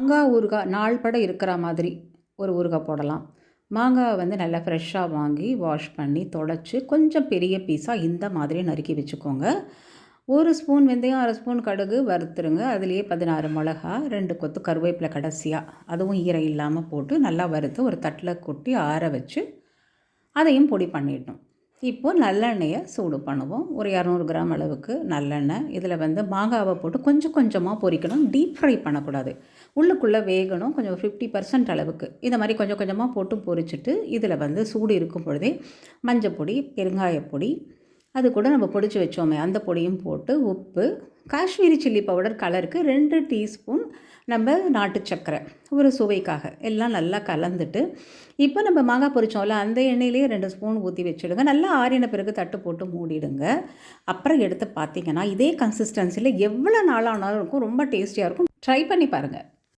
மாங்காய் ஊறுகாய் நாள் படம் இருக்கிற மாதிரி ஒரு ஊறுகாய் போடலாம். மாங்காய் வந்து நல்லா ஃப்ரெஷ்ஷாக வாங்கி வாஷ் பண்ணி தொடச்சி கொஞ்சம் பெரிய பீஸாக இந்த மாதிரி நறுக்கி வச்சுக்கோங்க. ஒரு ஸ்பூன் வெந்தயம் அரை ஸ்பூன் கடுகு வறுத்துருங்க. அதுலேயே பதினாறு மிளகா ரெண்டு கொத்து கருவேப்பிலை கடைசியாக அதுவும் ஈரம் இல்லாமல் போட்டு நல்லா வறுத்து ஒரு தட்டில் கொட்டி ஆற வச்சு அதையும் பொடி பண்ணிடணும். இப்போது நல்லெண்ணெயை சூடு பண்ணுவோம். ஒரு இரநூறு கிராம் அளவுக்கு நல்லெண்ணெய். இதில் வந்து மாங்காவை போட்டு கொஞ்சம் கொஞ்சமாக பொரிக்கணும். டீப் ஃப்ரை பண்ணக்கூடாது. உள்ளுக்குள்ளே வேகணும். கொஞ்சம் ஃபிஃப்டி பர்சன்ட் அளவுக்கு. இந்த மாதிரி கொஞ்சம் கொஞ்சமாக போட்டு பொரிச்சிட்டு இதில் வந்து சூடு இருக்கும் பொழுதே மஞ்சப்பொடி பெருங்காயப்பொடி அது கூட நம்ம பொடிச்சு வச்சோமே அந்த பொடியும் போட்டு உப்பு காஷ்மீரி சில்லி பவுடர் கலருக்கு ரெண்டு டீஸ்பூன் நம்ம நாட்டு சர்க்கரை ஒரு சுவைக்காக. எல்லாம் நல்லா கலந்துட்டு இப்போ நம்ம மாங்காய் பொரிச்சோம்ல அந்த எண்ணெயிலேயே ரெண்டு ஸ்பூன் ஊற்றி வச்சுடுங்க. நல்லா ஆறின பிறகு தட்டு போட்டு மூடிடுங்க. அப்புறம் எடுத்து பார்த்தீங்கன்னா இதே கன்சிஸ்டன்சியில் எவ்வளோ நாளானாலும் இருக்கும் ரொம்ப டேஸ்டியாக இருக்கும். ட்ரை பண்ணி பாருங்கள்